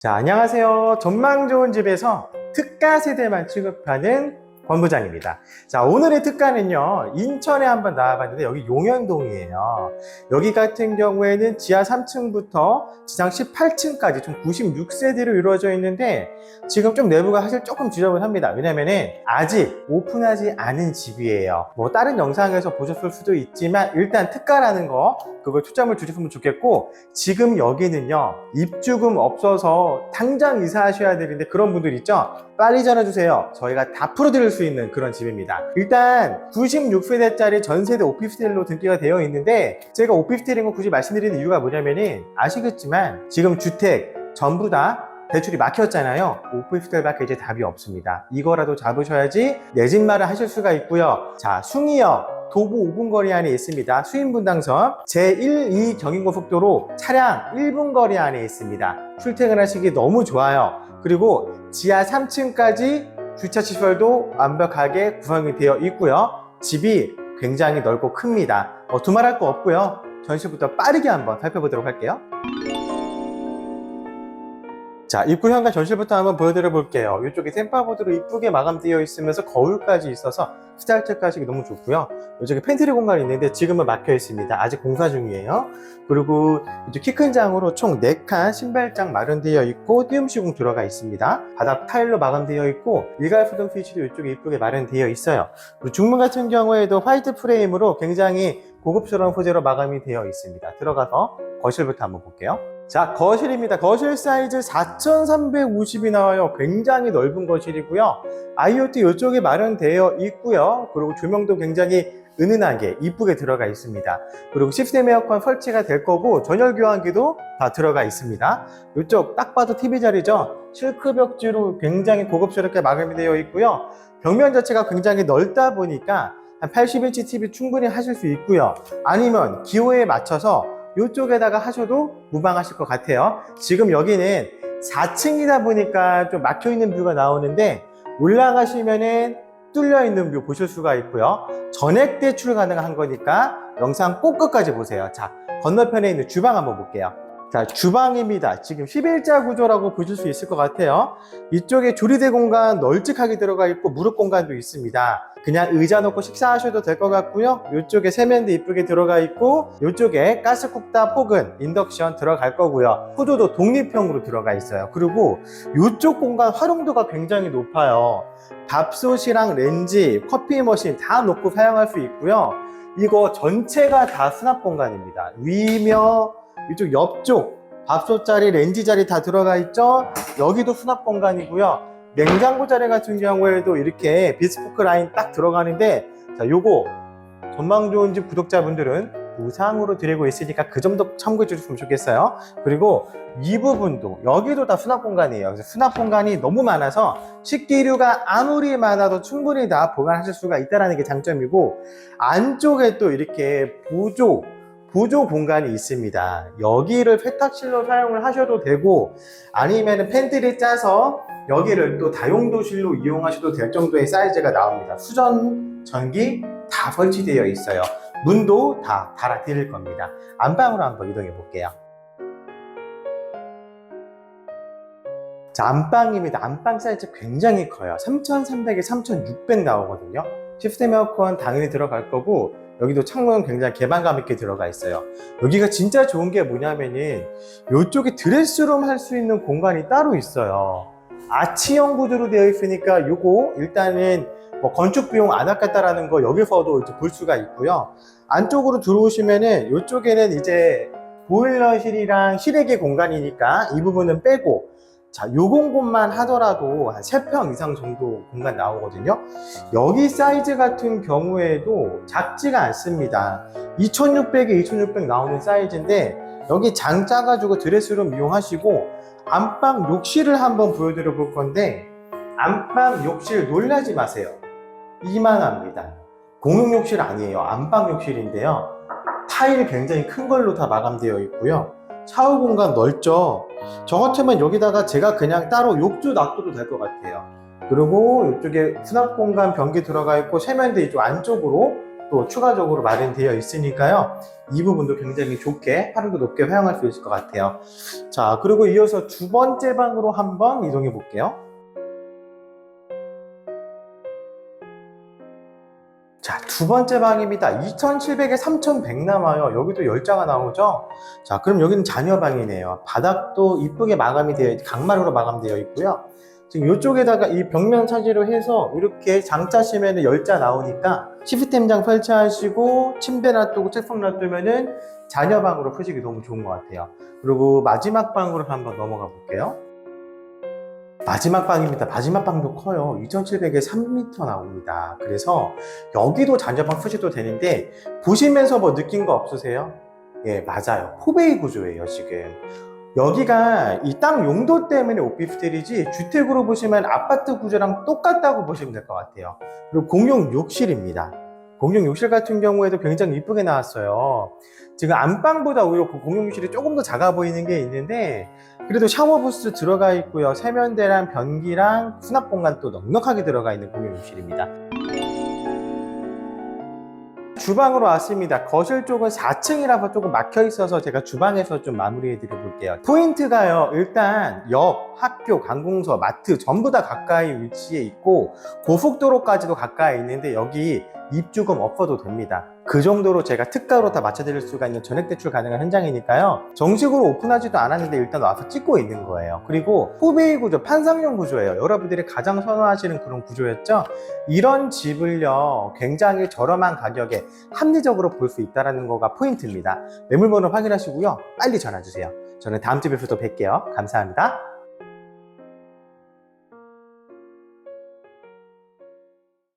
자, 안녕하세요. 전망 좋은 집에서 특가 세대만 취급하는 권 부장입니다. 자, 오늘의 특가는요, 인천에 한번 나와봤는데, 여기 용현동이에요. 여기 같은 경우에는 지하 3층부터 지상 18층까지 총 96세대로 이루어져 있는데, 지금 좀 내부가 사실 조금 지저분합니다. 왜냐면은 아직 오픈하지 않은 집이에요. 뭐 다른 영상에서 보셨을 수도 있지만, 일단 특가라는 거, 그걸 초점을 두셨으면 좋겠고, 지금 여기는요, 입주금 없어서 당장 이사하셔야 되는데 그런 분들 있죠? 빨리 전화주세요. 저희가 다 풀어드릴 수 있는 그런 집입니다. 일단 96세대짜리 전세대 오피스텔로 등기가 되어 있는데 제가 오피스텔인 거 굳이 말씀드리는 이유가 뭐냐면은 아시겠지만 지금 주택 전부 다 대출이 막혔잖아요. 오피스텔밖에 이제 답이 없습니다. 이거라도 잡으셔야지 내 집 마련 하실 수가 있고요. 자, 숭이역 도보 5분 거리 안에 있습니다. 수인분당선 제1, 2 경인고속도로 차량 1분 거리 안에 있습니다. 출퇴근하시기 너무 좋아요. 그리고 지하 3층까지 주차 시설도 완벽하게 구성이 되어 있고요. 집이 굉장히 넓고 큽니다. 어, 두말할 거 없고요. 전시부터 빠르게 한번 살펴보도록 할게요. 자, 입구 현관 전실부터 한번 보여드려 볼게요. 이쪽에 템파보드로 이쁘게 마감되어 있으면서 거울까지 있어서 하시기 너무 좋고요. 이쪽에 팬트리 공간이 있는데 지금은 막혀 있습니다. 아직 공사 중이에요. 그리고 이쪽 키큰 장으로 총 4칸 신발장 마련되어 있고 띄움 시공 들어가 있습니다. 바닥 타일로 마감되어 있고 일괄 수동 스위치도 이쪽에 이쁘게 마련되어 있어요. 그리고 중문 같은 경우에도 화이트 프레임으로 굉장히 고급스러운 소재로 마감이 되어 있습니다. 들어가서 거실부터 한번 볼게요. 자, 거실입니다. 거실 사이즈 4,350이 나와요. 굉장히 넓은 거실이고요. IoT 이쪽에 마련되어 있고요. 그리고 조명도 굉장히 은은하게 이쁘게 들어가 있습니다. 그리고 시스템 에어컨 설치가 될 거고 전열 교환기도 다 들어가 있습니다. 이쪽 딱 봐도 TV 자리죠. 실크 벽지로 굉장히 고급스럽게 마감이 되어 있고요. 벽면 자체가 굉장히 넓다 보니까 한 80인치 TV 충분히 하실 수 있고요. 아니면 기호에 맞춰서 이쪽에다가 하셔도 무방하실 것 같아요. 지금 여기는 4층이다 보니까 좀 막혀 있는 뷰가 나오는데 올라가시면은 뚫려 있는 뷰 보실 수가 있고요. 전액 대출 가능한 거니까 영상 꼭 끝까지 보세요. 자, 건너편에 있는 주방 한번 볼게요. 자, 주방입니다. 지금 11자 구조라고 보실 수 있을 것 같아요. 이쪽에 조리대 공간 널찍하게 들어가 있고 무릎 공간도 있습니다. 그냥 의자 놓고 식사하셔도 될 것 같고요. 이쪽에 세면대 이쁘게 들어가 있고 이쪽에 가스쿡탑 혹은 인덕션 들어갈 거고요. 후드도 독립형으로 들어가 있어요. 그리고 이쪽 공간 활용도가 굉장히 높아요. 밥솥이랑 렌지, 커피 머신 다 놓고 사용할 수 있고요. 이거 전체가 다 수납 공간입니다. 위며 이쪽 옆쪽 밥솥 자리, 렌지 자리 다 들어가 있죠. 여기도 수납 공간이고요. 냉장고 자리 같은 경우에도 이렇게 비스포크 라인 딱 들어가는데 자, 요거 전망 좋은 집 구독자분들은 무상으로 드리고 있으니까 그 점도 참고해 주셨으면 좋겠어요. 그리고 이 부분도 여기도 다 수납 공간이에요. 수납 공간이 너무 많아서 식기류가 아무리 많아도 충분히 다 보관하실 수가 있다는 게 장점이고 안쪽에 또 이렇게 보조 보조 공간이 있습니다. 여기를 세탁실로 사용을 하셔도 되고 아니면 팬트리 짜서 여기를 또 다용도실로 이용하셔도 될 정도의 사이즈가 나옵니다. 수전, 전기 다 설치되어 있어요. 문도 다 달아 드릴 겁니다. 안방으로 한번 이동해 볼게요. 자, 안방입니다. 안방 사이즈 굉장히 커요. 3,300에 3,600 나오거든요. 시스템 에어컨 당연히 들어갈 거고 여기도 창문 굉장히 개방감 있게 들어가 있어요. 여기가 진짜 좋은 게 뭐냐면은 이쪽에 드레스룸 할 수 있는 공간이 따로 있어요. 아치형 구조로 되어 있으니까 요거 일단은 뭐 건축 비용 안 아깝다라는 거 여기서도 이제 볼 수가 있고요. 안쪽으로 들어오시면은 이쪽에는 이제 보일러실이랑 실외기 공간이니까 이 부분은 빼고 자, 요 공간만 하더라도 한 3평 이상 정도 공간 나오거든요. 여기 사이즈 같은 경우에도 작지가 않습니다. 2600에 2600 나오는 사이즈인데 여기 장 짜가지고 드레스룸 이용하시고 안방 욕실을 한번 보여드려 볼 건데 안방 욕실 놀라지 마세요. 이만합니다. 공용 욕실 아니에요. 안방 욕실인데요. 타일 굉장히 큰 걸로 다 마감되어 있고요. 샤워 공간 넓죠. 저 같으면 여기다가 제가 그냥 따로 욕조 놔둬도 될 것 같아요. 그리고 이쪽에 수납 공간 변기 들어가 있고 세면대 이쪽 안쪽으로 또 추가적으로 마련되어 있으니까요. 이 부분도 굉장히 좋게 활용도 높게 활용할 수 있을 것 같아요. 자, 그리고 이어서 두 번째 방으로 한번 이동해 볼게요. 두 번째 방입니다. 2700에 3100 남아요. 여기도 열자가 나오죠? 자, 그럼 여기는 자녀 방이네요. 바닥도 이쁘게 마감이 되어, 강마루로 마감되어 있고요. 지금 이쪽에다가 이 벽면 차지로 해서 이렇게 장 짜시면 열자 나오니까 시스템장 설치하시고 침대 놔두고 책상 놔두면은 자녀 방으로 쓰시기 너무 좋은 것 같아요. 그리고 마지막 방으로 한번 넘어가 볼게요. 마지막 방입니다. 마지막 방도 커요. 2700에 3m 나옵니다. 그래서 여기도 자녀방 쓰셔도 되는데 보시면서 뭐 느낀 거 없으세요? 예, 맞아요. 포베이 구조예요, 지금. 여기가 이 땅 용도 때문에 오피스텔이지 주택으로 보시면 아파트 구조랑 똑같다고 보시면 될 것 같아요. 그리고 공용 욕실입니다. 공용 욕실 같은 경우에도 굉장히 이쁘게 나왔어요. 지금 안방보다 오히려 그 공용 욕실이 조금 더 작아 보이는 게 있는데 그래도 샤워 부스 들어가 있고요. 세면대랑 변기랑 수납 공간 또 넉넉하게 들어가 있는 공용 욕실입니다. 주방으로 왔습니다. 거실 쪽은 4층이라서 조금 막혀 있어서 제가 주방에서 좀 마무리해 드려 볼게요. 포인트가요. 일단 역, 학교, 관공서, 마트 전부 다 가까이 위치해 있고 고속도로까지도 가까이 있는데 여기 입주금 없어도 됩니다. 그 정도로 제가 특가로 다 맞춰드릴 수가 있는 전액 대출 가능한 현장이니까요. 정식으로 오픈하지도 않았는데 일단 와서 찍고 있는 거예요. 그리고 포베이 구조, 판상용 구조예요. 여러분들이 가장 선호하시는 그런 구조였죠. 이런 집을요, 굉장히 저렴한 가격에 합리적으로 볼 수 있다는 거가 포인트입니다. 매물번호 확인하시고요. 빨리 전화 주세요. 저는 다음 집에서 또 뵐게요. 감사합니다.